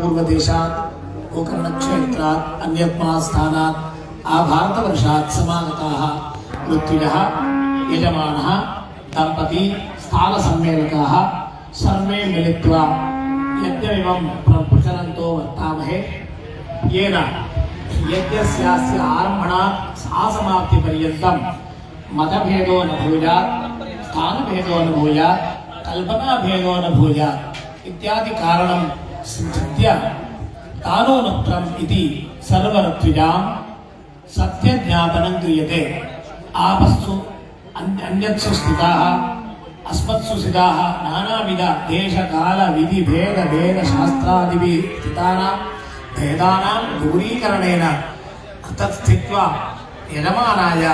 पूर्वदेशात्, गोकर्णक्षेत्रात् अन्यस्मात् स्थानात् आभारतवर्षात् समागताः ऋत्विजः, यजमानः, दम्पती स्थानसम्मेलकाः सर्वे मिलित्वा यज्ञमिमं प्रचलन्तो वर्तामहे। येन यज्ञस्यास्य आरम्भणात् आसमाप्तिपर्यन्तं मतभेदो न भूयात्, स्थानभेदो न भूयात्, कल्पनाभेदो न भूयात् इत्यादि कारणं సంచిత్య తానోనత్రం ఇది సర్వరత్వ్యా సత్య జ్ఞాపనం క్రియతే. ఆపస్సు అన్యత్సు స్థిత అస్మత్సు స్థితా నానావిధ దేశ కాల విధి భేద భేద శాస్త్రాదివి స్థితానా. భేదానా దూరీకరణేన తత్స్థిత్వా యజమానాయ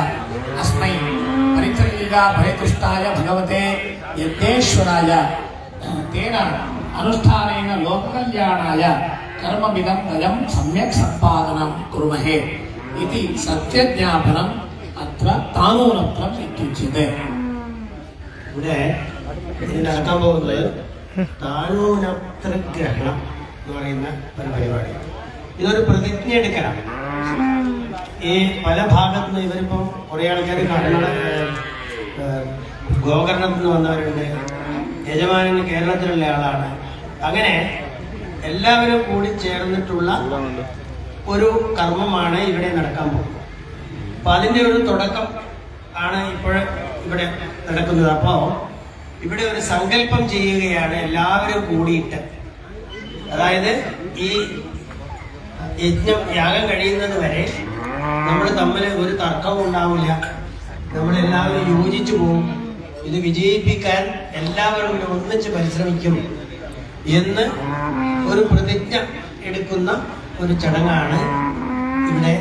అస్మై పరిచర్యగా భయతుష్టాయ భగవతే యజ్ఞేశ్వరాయ. తేన അനുഷ്ഠാനേന ലോകകല്യാണായ കർമ്മമിതം വയം സമ്യക് സമ്പാദനം കുറുമഹേ ഇതി സത്യജ്ഞാപനം അത്ര താനൂനത്രം എത്തിച്ചത് ഇവിടെ നടക്കാൻ പോകുന്നത് എന്ന് പറയുന്ന ഒരു പരിപാടി. ഇതൊരു പ്രതിജ്ഞ എടുക്കണം ഈ പല ഭാഗത്തു നിന്ന് ഇവരിപ്പം കുറെ ആൾക്കാർ കർണാടക ഗോകർണത്തിൽ നിന്ന് വന്നവരുണ്ട്. യജമാനന് കേരളത്തിലുള്ള ആളാണ്. അങ്ങനെ എല്ലാവരും കൂടി ചേർന്നിട്ടുള്ള ഒരു കർമ്മമാണ് ഇവിടെ നടക്കാൻ പോകുന്നത്. അപ്പൊ അതിന്റെ ഒരു തുടക്കം ആണ് ഇപ്പോൾ ഇവിടെ നടക്കുന്നത്. അപ്പോ ഇവിടെ ഒരു സങ്കല്പം ചെയ്യുകയാണ് എല്ലാവരും കൂടിയിട്ട്. അതായത് ഈ യജ്ഞം യാഗം കഴിയുന്നത് വരെ നമ്മൾ തമ്മിൽ ഒരു തർക്കവും ഉണ്ടാവില്ല. നമ്മളെല്ലാവരും യോജിച്ചു പോകും. ഇത് വിജയിപ്പിക്കാൻ എല്ലാവരും ഒന്നിച്ച് പരിശ്രമിക്കും. എന്ന് ഒരു പ്രതിജ്ഞ എടുക്കുന്ന ഒരു ചടങ്ങാണ് ഇവിടെ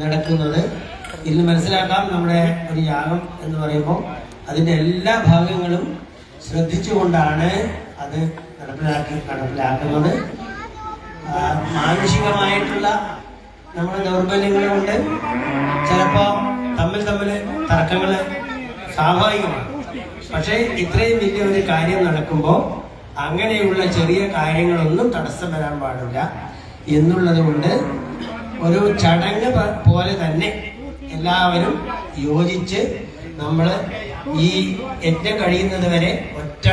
നടക്കുന്നത്. ഇന്ന് മനസ്സിലാക്കാം നമ്മുടെ ഒരു യാഗം എന്ന് പറയുമ്പോൾ അതിന്റെ എല്ലാ ഭാഗങ്ങളും ശ്രദ്ധിച്ചുകൊണ്ടാണ് അത് നടപ്പിലാക്കി നടപ്പിലാക്കുന്നത്. മാനുഷികമായിട്ടുള്ള നമ്മുടെ ദൗർബല്യങ്ങളുണ്ട്. ചിലപ്പോൾ തമ്മിൽ തമ്മിൽ തർക്കങ്ങൾ സ്വാഭാവികമാണ്. പക്ഷേ ഇത്രയും വലിയ ഒരു കാര്യം നടക്കുമ്പോൾ അങ്ങനെയുള്ള ചെറിയ കാര്യങ്ങളൊന്നും തടസ്സം വരാൻ പാടില്ല എന്നുള്ളത് കൊണ്ട് ഒരു ചടങ്ങ് പോലെ തന്നെ എല്ലാവരും യോജിച്ച് നമ്മൾ ഈ യജ്ഞം കഴിയുന്നത് വരെ ഒറ്റ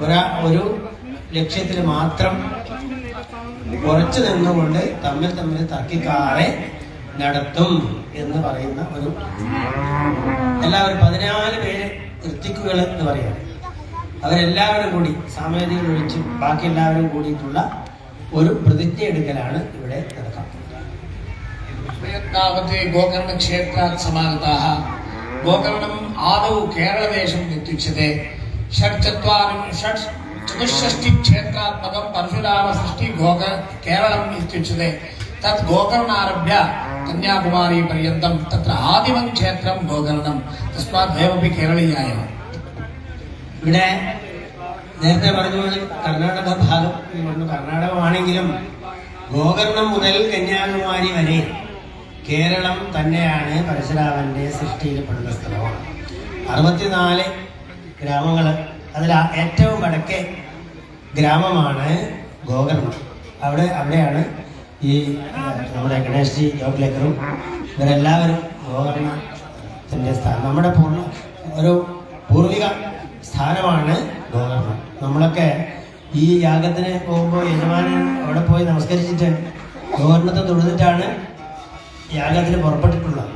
ഒരാ ഒരു ലക്ഷ്യത്തിൽ മാത്രം ഉറച്ചു നിന്നുകൊണ്ട് തമ്മിൽ തമ്മിൽ തർക്കിക്കാറെ നടത്തും എന്ന് പറയുന്ന ഒരു എല്ലാവരും പതിനാല് പേര് ഋത്തിക്കുകൾ എന്ന് പറയുന്നത്. അവരെല്ലാവരും കൂടി സാമേതികൾ ഒഴിച്ച് ബാക്കി എല്ലാവരും കൂടിയിട്ടുള്ള ഒരു പ്രതിജ്ഞ എടുക്കലാണ് ഇവിടെ നടക്കുന്നത്. ഗോകർണ ക്ഷേത്ര സമാഗതാഹ ഗോകർണം ആദൗ കേരളദേശം എത്തിച്ചത് ഷഡ്ചത്വാരും ഷഡ് ചതുഷ്ഷഷ്ടി ക്ഷേത്രാത്മകം പരശുരാമ സൃഷ്ടി ഗോക കേരളം എത്തിച്ചത്. തത് ഗോകർണാരഭ്യ കന്യാകുമാരി പര്യന്തം തത്ര ആദിമം ക്ഷേത്രം ഗോകർണം. തസ്മാത് ഭയമപ്പി കേരളീയായ ഇവിടെ നേരത്തെ പറഞ്ഞ കർണാടക ഭാഗം കർണാടകമാണെങ്കിലും ഗോകർണം മുതൽ കന്യാകുമാരി വരെ കേരളം തന്നെയാണ് പരശുരാമന്റെ സൃഷ്ടിയിൽപ്പെടുന്ന സ്ഥലമാണ്. അറുപത്തിനാല് ഗ്രാമങ്ങൾ അതിൽ ഏറ്റവും വടക്കേ ഗ്രാമമാണ് ഗോകർണം. അവിടെ അവിടെയാണ് ഈ നമ്മുടെ ഗണേഷ് ജി ജോഗ്ലേക്കറും ഇവരെല്ലാവരും ഗോകർണത്തിന്റെ സ്ഥാനം. നമ്മുടെ പൂർണ ഒരു പൂർവിക സ്ഥാനമാണ് ഗോകർണം നമ്മളൊക്കെ ഈ യാഗത്തിന് പോകുമ്പോൾ യജമാനൻ അവിടെ പോയി നമസ്കരിച്ചിട്ട് ഗോകർണത്തെ തൊഴുതിട്ടാണ് യാഗത്തിന് പുറപ്പെട്ടിട്ടുള്ളത്.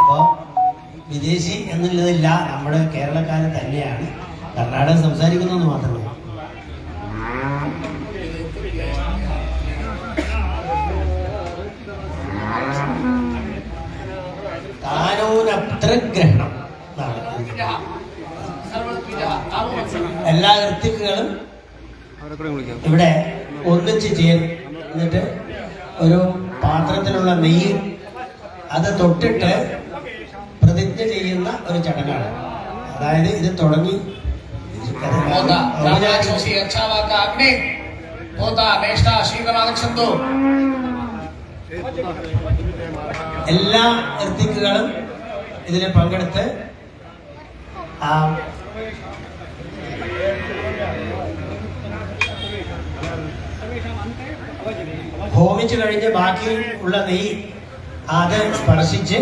അപ്പോൾ വിദേശി എന്നുള്ളതില്ല നമ്മുടെ കേരളക്കാരൻ തന്നെയാണ്. കർണാടക സംസാരിക്കുന്നതെന്ന് മാത്രമേ താനൂനത്രഗ്രഹണം എല്ലാ ഋത്തിക്കുകളും ഇവിടെ ഒന്നിച്ച് ചെയ്യാൻ എന്നിട്ട് ഒരു പാത്രത്തിലുള്ള നെയ്യ് അത് തൊട്ടിട്ട് പ്രതിജ്ഞ ചെയ്യുന്ന ഒരു ചടങ്ങാണ്. അതായത് ഇത് തുടങ്ങി എല്ലാ ഋത്തിക്കുകളും ഇതിനെ പങ്കെടുത്ത് ആ ഹോമിച്ചു കഴിഞ്ഞ് ബാക്കി ഉള്ള നെയ്യ് അത് സ്പർശിച്ച്